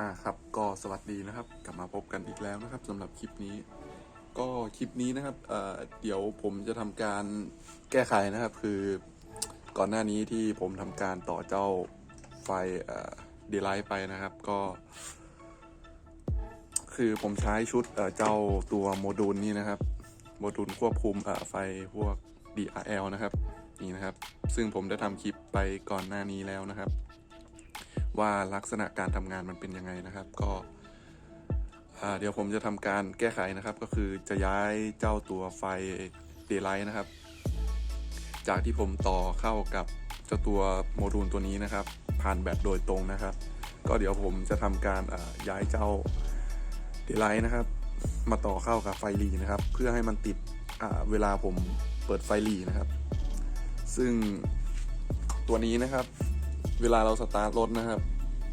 อ่าครับก็สวัสดีนะครับ กลับมาพบกันอีกแล้วนะครับสำหรับคลิปนี้ ก็คลิปนี้นะครับเอ่อเดี๋ยวผมจะทำการแก้ไขนะครับ คือก่อนหน้านี้ที่ผมทำการต่อเจ้าไฟเดลไลท์ไปนะครับ ก็ คือผมใช้ชุดเอ่อเจ้าตัวโมดูลนี้นะครับ โมดูลควบคุมเอ่อไฟพวก DRL นะครับนี่นะครับ ซึ่งผมได้ทำคลิปไปก่อนหน้านี้แล้วนะครับ ว่าลักษณะการทำงานมันเป็นยังไงนะครับ ก็เดี๋ยวผมจะทำการแก้ไขนะครับ ก็คือจะย้ายเจ้าตัวไฟเดย์ไลท์นะครับ จากที่ผมต่อเข้ากับเจ้าตัวโมดูลตัวนี้นะครับ ผ่านแบตโดยตรงนะครับ ก็เดี๋ยวผมจะทำการย้ายเจ้าเดย์ไลท์นะครับ มาต่อเข้ากับไฟหลีนะครับ เพื่อให้มันติดเวลาผมเปิดไฟหลีนะครับ ซึ่งตัวนี้นะครับ เวลาเราสตาร์ทรถนะครับ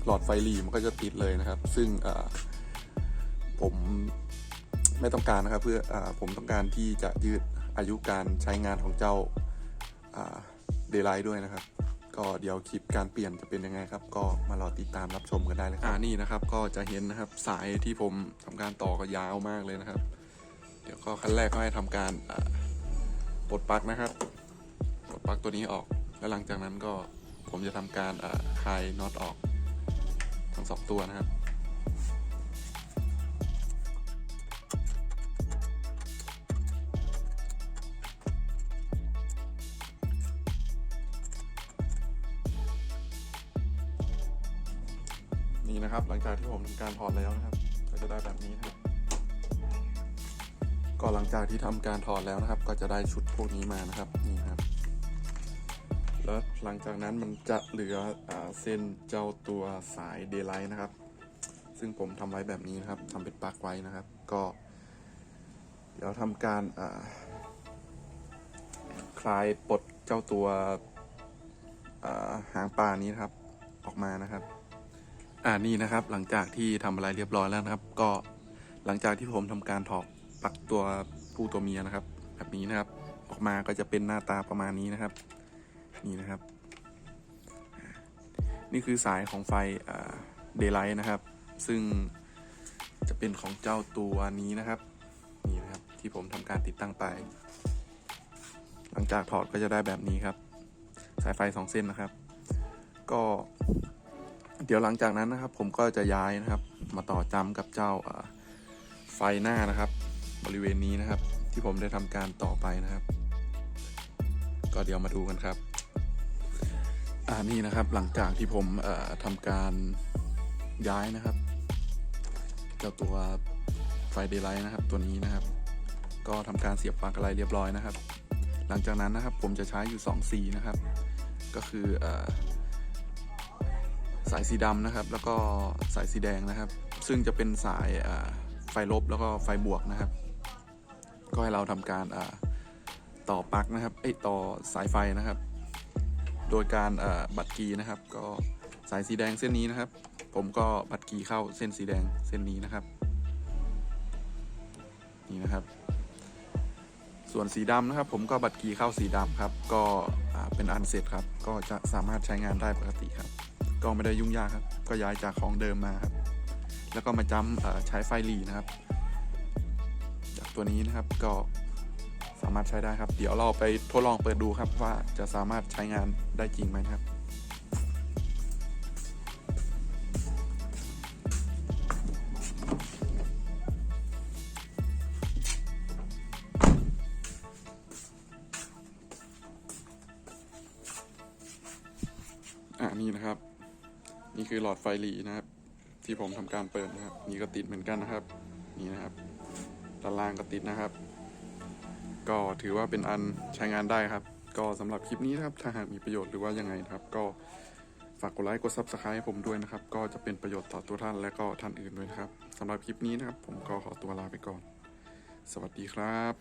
หลอดไฟหลีมันก็จะติดเลยนะครับ ซึ่งผมไม่ต้องการนะครับ เพื่ออผมต้องการที่จะยืดอายุการใช้งานของเจ้าเดย์ไลท์ด้วยนะครับ ก็เดี๋ยวคลิปการเปลี่ยนจะเป็นยังไงครับ ก็มารอติดตามรับชมกันได้เลยครับอ่านี่นะครับ ก็จะเห็นนะครับสายที่ผมทำการต่อก็ยาวมากเลยนะครับ เดี๋ยวก็ขั้นแรกก็ให้ทำการปลดปลั๊กนะครับปลดปลั๊กตัวนี้ออก แล้วหลังจากนั้นก็ ผมจะทำการคลายน็อตออกทั้งสองตัวนะครับนี่นะครับหลังจากที่ผมทำการถอดแล้วนะครับ ก็จะได้แบบนี้นะครับก็หลังจากที่ทำการถอดแล้วนะครับ ก็จะได้ชุดพวกนี้มานะครับนี่ครับ แล้วหลังจากนั้นมันจะเหลืออเส้นเจ้าตัวสายเดย์ไลท์นะครับ ซึ่งผมทำไว้แบบนี้นะครับทำเป็นปลั๊กไว้นะครับ ก็ เดี๋ยวทำการคลายปลดเจ้าตัวหางปลานี้นะครับออกมานะครับ อ่านี่นะครับ หลังจากที่ทำอะไรเรียบร้อยแล้วนะครับ ก็หลังจากที่ผมทำการถอดปลั๊กตัวผู้ตัวเมียนะครับ แบบนี้นะครับ ออกมาก็จะเป็นหน้าตาประมาณนี้นะครับ นี่นะครับ นี่คือสายของไฟเดย์ไลท์นะครับ ซึ่งจะเป็นของเจ้าตัวนี้นะครับ นี่นะครับที่ผมทำการติดตั้งไป หลังจากถอดก็จะได้แบบนี้ครับ สายไฟสองเส้นนะครับ ก็เดี๋ยวหลังจากนั้นนะครับ ผมก็จะย้ายนะครับ มาต่อจำกับเจ้าอ่าไฟหน้านะครับ บริเวณนี้นะครับ ที่ผมได้ทำการต่อไปนะครับ ก็เดี๋ยวมาดูกันครับ อ่านี่นะครับหลังจากที่ผมเอ่อทำการย้ายนะครับเจ้าตัวไฟเดย์ไลท์นะครับ ตัวนี้นะครับ ก็ทำการเสียบปลั๊กอะไรเรียบร้อยนะครับ หลังจากนั้นนะครับผมจะใช้อยู่2สีนะครับ ก็คืออสายสีดำนะครับ แล้วก็สายสีแดงนะครับ ซึ่งจะเป็นสายไฟลบแล้วก็ไฟบวกนะครับ ก็ให้เราทำการต่อปลั๊กนะครับเอ้ยต่อสายไฟนะครับ โดยการบัตรกีนะครับ ก็สายสีแดงเส้นนี้นะครับ ผมก็บัตรกีเข้าเส้นสีแดงเส้นนี้นะครับ นี่นะครับ ส่วนสีดำนะครับ ผมก็บัตรกีเข้าสีดำครับ ก็เป็นอันเสร็จครับ ก็จะสามารถใช้งานได้ปกติครับ ก็ไม่ได้ยุ่งยากครับ ก็ย้ายจากของเดิมมาครับ แล้วก็มาจำใช้ไฟลีนะครับ จากตัวนี้นะครับก็ สามารถใช้ได้ครับ เดี๋ยวเราไปทดลองเปิดดูครับว่าจะสามารถใช้งานได้จริงไหมครับอ่านี่นะครับ นี่คือหลอดไฟหลีนะครับ ที่ผมทำการเปิดนะครับ นี่ก็ติดเหมือนกันนะครับ นี่นะครับด้านล่างก็ติดนะครับ ก็ถือว่าเป็นอันใช้งานได้ครับ ก็สำหรับคลิปนี้นะครับ ถ้าหากมีประโยชน์หรือว่ายังไงนะครับ ก็ฝากกดไลค์กด subscribe ให้ผมด้วยนะครับ ก็จะเป็นประโยชน์ต่อตัวท่านและก็ท่านอื่นด้วยนะครับสำหรับคลิปนี้นะครับ ผมก็ขอตัวลาไปก่อน สวัสดีครับ